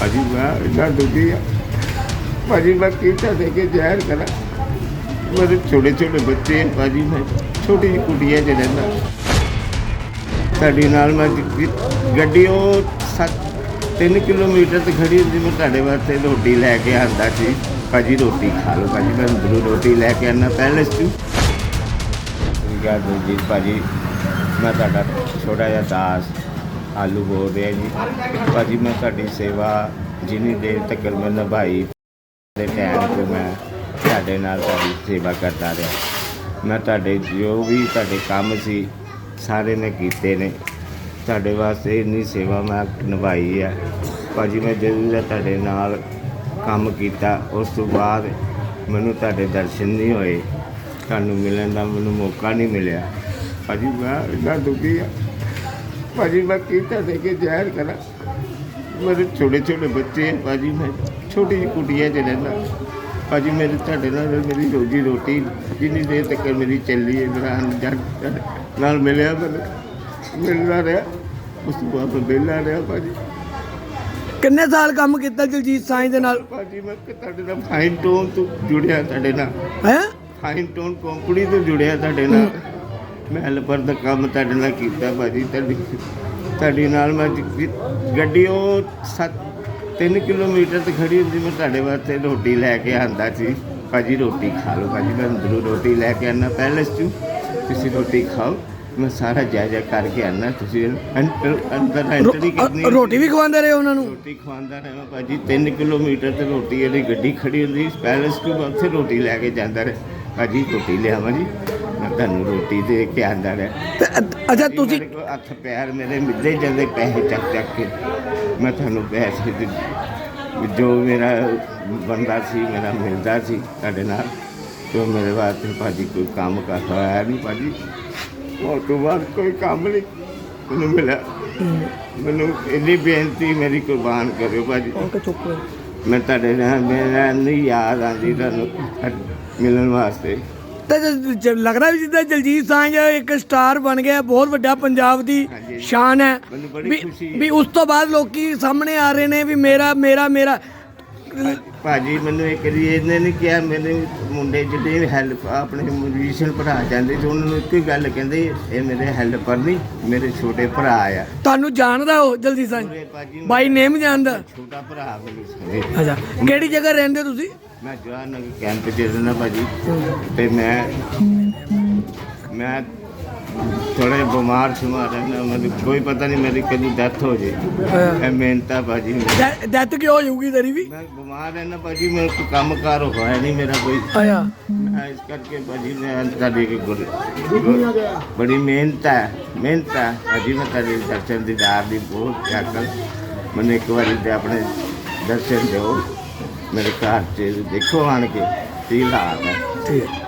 ਭਾਜੀ, ਮੈਂ ਇੰਨਾ ਦੁਖੀ ਆ। ਭਾਜੀ, ਮੈਂ ਕੀਤਾ ਦੇ ਕੇ ਜ਼ਹਿਰ ਕਰਾਂ। ਮੇਰੇ ਛੋਟੇ ਛੋਟੇ ਬੱਚੇ ਆ ਭਾਜੀ, ਮੈਂ ਛੋਟੀ ਜਿਹੀ ਕੁੜੀਆਂ ਚ ਰਹਿੰਦਾ। ਤੁਹਾਡੇ ਨਾਲ ਮੈਂ ਗੱਡੀ ਉਹ 3 ਕਿਲੋਮੀਟਰ ਤੇ ਖੜੀ ਹੁੰਦੀ, ਮੈਂ ਤੁਹਾਡੇ ਵਾਸਤੇ ਰੋਟੀ ਲੈ ਕੇ ਆਂਦਾ ਸੀ। ਭਾਜੀ, ਰੋਟੀ ਖਾ ਲਓ ਭਾਜੀ, ਮੈਂ ਅੰਦਰੋਂ ਰੋਟੀ ਲੈ ਕੇ ਆਣਾ ਪਹਿਲੇ ਸੀ ਠੀਕ ਹੈ ਜੀ ਭਾਜੀ, ਮੈਂ ਤੁਹਾਡਾ ਛੋਟਾ ਜਿਹਾ ਦਾਸ। ਆਲੂ ਬੋਲ ਰਿਹਾ ਜੀ। ਭਾਜੀ, ਮੈਂ ਤੁਹਾਡੀ ਸੇਵਾ ਜਿੰਨੀ ਦੇਰ ਤੱਕ ਮੈਂ ਨਿਭਾਈ ਦੇ ਟਾਈਮ 'ਤੇ ਮੈਂ ਤੁਹਾਡੇ ਨਾਲ ਤੁਹਾਡੀ ਸੇਵਾ ਕਰਦਾ ਰਿਹਾ। ਮੈਂ ਤੁਹਾਡੇ, ਜੋ ਵੀ ਤੁਹਾਡੇ ਕੰਮ ਸੀ, ਸਾਰੇ ਮੈਂ ਕੀਤੇ ਨੇ। ਤੁਹਾਡੇ ਵਾਸਤੇ ਇੰਨੀ ਸੇਵਾ ਮੈਂ ਨਿਭਾਈ ਹੈ ਭਾਜੀ, ਮੈਂ ਜਦੋਂ ਦਾ ਤੁਹਾਡੇ ਨਾਲ ਕੰਮ ਕੀਤਾ, ਉਸ ਤੋਂ ਬਾਅਦ ਮੈਨੂੰ ਤੁਹਾਡੇ ਦਰਸ਼ਨ ਨਹੀਂ ਹੋਏ। ਤੁਹਾਨੂੰ ਮਿਲਣ ਦਾ ਮੈਨੂੰ ਮੌਕਾ ਨਹੀਂ ਮਿਲਿਆ। ਭਾਜੀ, ਮੈਂ ਇੰਨਾ ਦੁਖੀ ਆ। ਭਾਜੀ ਮੈਂ ਕੀਤਾ ਦੇ ਕੇ ਜ਼ਹਿਰ ਕਰਾਂ? ਮੇਰੇ ਛੋਟੇ ਛੋਟੇ ਬੱਚੇ ਭਾਜੀ ਮੈਂ ਛੋਟੀ ਜਿਹੀ ਕੁੜੀਆਂ ਚ ਰਹਿੰਦਾ। ਭਾਜੀ ਮੇਰੇ ਤੁਹਾਡੇ ਨਾਲ ਮੇਰੀ ਰੋਜੀ ਰੋਟੀ ਜਿੰਨੀ ਦੇਰ ਤੱਕ ਮੇਰੀ ਚੱਲੀ ਹੈ ਮੇਰਾ ਜੱਗ ਨਾਲ ਮਿਲਿਆ ਮੈਨੂੰ ਮਿਲਦਾ ਰਿਹਾ। ਉਸ ਤੋਂ ਬਾਅਦ ਮੈਂ ਵਿਹਲਾ ਰਿਹਾ ਭਾਜੀ। ਕਿੰਨੇ ਸਾਲ ਕੰਮ ਕੀਤਾ ਜਗਜੀਤ ਸਾਈਂ ਦੇ ਨਾਲ? ਭਾਜੀ ਮੈਂ ਕਿ ਤੁਹਾਡੇ ਨਾਲ ਫਾਈਨ ਟੋਨ ਤੋਂ ਜੁੜਿਆ ਤੁਹਾਡੇ ਨਾਲ। ਹੈ? ਫਾਈਨ ਟੋਨ ਕੰਪਨੀ ਤੋਂ ਜੁੜਿਆ ਤੁਹਾਡੇ ਨਾਲ। ਮੈਂ ਹੈਲਪਰ ਦਾ ਕੰਮ ਤੁਹਾਡੇ ਨਾਲ ਕੀਤਾ ਭਾਜੀ ਤੁਹਾਡੀ ਤੁਹਾਡੇ ਨਾਲ ਮੈਂ ਗੱਡੀ ਉਹ 3 ਕਿਲੋਮੀਟਰ ਤੇ ਖੜੀ ਹੁੰਦੀ ਮੈਂ ਤੁਹਾਡੇ ਵਾਸਤੇ ਰੋਟੀ ਲੈ ਕੇ ਆਂਦਾ ਸੀ। ਭਾਜੀ ਰੋਟੀ ਖਾ ਲਓ ਭਾਜੀ ਮੈਂ ਅੰਦਰੋਂ ਰੋਟੀ ਲੈ ਕੇ ਆਣਾ ਪਹਿਲੇ ਚ। ਤੁਸੀਂ ਰੋਟੀ ਖਾਓ ਮੈਂ ਸਾਰਾ ਜਾਇਜ਼ਾ ਕਰਕੇ ਆਣਾ ਤੁਸੀਂ ਅੰਦਰ ਅੰਦਰ ਐਂਟਰੀ ਕਰਨੀ ਰੋਟੀ ਵੀ ਖਵਾਉਂਦੇ ਰਹੇ ਉਹਨਾਂ ਨੂੰ? ਰੋਟੀ ਖਵਾਉਂਦਾ ਰਿਹਾ ਭਾਜੀ 3 ਕਿਲੋਮੀਟਰ ਤੇ ਰੋਟੀ ਇਹਦੀ ਗੱਡੀ ਖੜੀ ਹੁੰਦੀ ਪੈਲਸ ਤੋਂ ਉੱਥੇ ਰੋਟੀ ਲੈ ਕੇ ਜਾਂਦਾ ਰਿਹਾ। ਭਾਜੀ ਰੋਟੀ ਲਿਆਵਾਂ ਜੀ। ਮੈਂ ਤੁਹਾਨੂੰ ਰੋਟੀ ਦੇ ਕੇ ਆਂਦਾ ਰਿਹਾ। ਤੇ ਅ- ਅੱਛਾ ਤੁਸੀਂ ਮੇਰੇ ਕੋਲ ਹੱਥ ਪੈਰ ਮੇਰੇ ਮਿੱਦੇ ਜਾਂਦੇ ਪੈਸੇ ਚੱਕ ਚੱਕ ਕੇ ਮੈਂ ਤੁਹਾਨੂੰ ਪੈਸੇ ਦੇ ਜੋ ਮੇਰਾ ਬੰਦਾ ਸੀ ਮੇਰਾ ਮਿਲਦਾ ਸੀ ਤੁਹਾਡੇ ਨਾਲ ਜੋ ਮੇਰੇ ਵਾਸਤੇ ਭਾਜੀ ਕੋਈ ਕੰਮ ਕਰਦਾ ਹੋਇਆ ਨਹੀਂ ਭਾਜੀ। ਉਹ ਤੋਂ ਬਾਅਦ ਕੋਈ ਕੰਮ ਨਹੀਂ ਮੈਨੂੰ ਮਿਲਿਆ। ਮੈਨੂੰ ਇੰਨੀ ਬੇਨਤੀ ਮੇਰੀ ਕੁਰਬਾਨ ਕਰਿਓ ਭਾਜੀ। ਚੁੱਪ ਕਰੋ। ਮੈਂ ਤੁਹਾਡੇ ਨਾਲ ਮੇਰਾ ਨਹੀਂ ਯਾਦ ਆਉਂਦੀ ਤੁਹਾਨੂੰ ਮਿਲਣ ਵਾਸਤੇ। ਤੇ ਜ- ਜ- ਲੱਗਦਾ ਵੀ ਜਿੱਦਾਂ ਜਗਜੀਤ ਸਾਂਝ ਇੱਕ ਸਟਾਰ ਬਣ ਗਿਆ ਬਹੁਤ ਵੱਡਾ ਪੰਜਾਬ ਦੀ। ਸ਼ਾਨ ਹੈ ਮੈਨੂੰ ਬੜੀ ਵੀ- ਖੁਸ਼ੀ। ਵੀ ਉਸ ਤੋਂ ਬਾਅਦ ਲੋਕੀ ਸਾਹਮਣੇ ਆ ਰਹੇ ਨੇ ਵੀ ਮੇਰਾ ਮੇਰਾ ਮੇਰਾ ਭਾਜੀ ਮੈਨੂੰ ਇੱਕ ਵਾਰੀ ਇਹਨੇ ਨਹੀਂ ਕਿਹਾ ਮੇਰੇ ਮੁੰਡੇ ਜਿਹੜੇ ਹੈਲਪ ਆਪਣੇ ਮਿਊਜ਼ੀਸ਼ੀਅਨ ਭਰਾ ਜਾਂਦੇ ਸੀ ਉਹਨਾਂ ਨੂੰ ਇੱਕ ਹੀ ਗੱਲ ਕਹਿੰਦੇ ਇਹ ਮੇਰੇ ਹੈਲਪਰ ਨਹੀਂ ਮੇਰੇ ਛੋਟੇ ਭਰਾ ਆ। ਤੁਹਾਨੂੰ ਜਾਣਦਾ ਉਹ ਪੂਰੇ ਭਾਜੀ ਬਾਈ ਨੇਮ ਜਾਣਦਾ। ਛੋਟਾ ਭਰਾ ਮੈਨੂੰ ਸਮਝੇ ਅੱਛਾ ਕਿਹੜੀ ਜਗ੍ਹਾ ਰਹਿੰਦੇ ਤੁਸੀਂ? ਮੈਂ ਜਵਾਨ ਨਗਰ ਕੈਂਪ 'ਚ ਰਹਿੰਦਾ ਭਾਜੀ। ਤੇ ਮੈਂ ਮੈਂ ਥੋੜਾ ਬਿਮਾਰ ਸ਼ੁਮਾਰ ਰਹਿੰਦਾ ਮੈਨੂੰ ਕੋਈ ਪਤਾ ਨਹੀਂ ਮੇਰੀ ਕਦੀ ਡੈਥ ਹੋ ਜੇ। ਇਹ ਮਿਹਨਤਾਂ ਭਾਜੀ ਡੈਥ ਕਿਉਂ ਹੋ ਜਾਊਗੀ ਤੇਰੀ ਵੀ? ਮੈਂ ਬਿਮਾਰ ਰਹਿੰਦਾ ਭਾਜੀ ਮੇਰੇ ਕੋਈ ਕੰਮ ਕਾਰ ਹੋਇਆ ਨਹੀਂ ਮੇਰਾ ਕੋਈ। ਆਇਆ ਮੈਂ ਇਸ ਕਰਕੇ ਭਾਜੀ ਮੈਂ ਤੁਹਾਡੀ ਇੱਕ ਗੁਰ ਗੁਰ- ਬੜੀ ਮਿਹਨਤ ਹੈ ਮਿਹਨਤ ਹੈ। ਭਾਜੀ ਮੈਂ ਤੁਹਾਡੇ ਦਰਸ਼ਨ ਦੀਦਾਰ ਦੀ ਬਹੁਤ ਅਕਲ ਮੈਨੂੰ ਇੱਕ ਵਾਰੀ ਤੇ ਆਪਣੇ ਦਰਸ਼ਨ ਦਿਓ। ਮੇਰੇ ਘਰ 'ਚ ਦੇਖੋ ਆਣ ਕੇ ਕੀ ਹਾਲਾਤ ਹੈ। ਠੀਕ।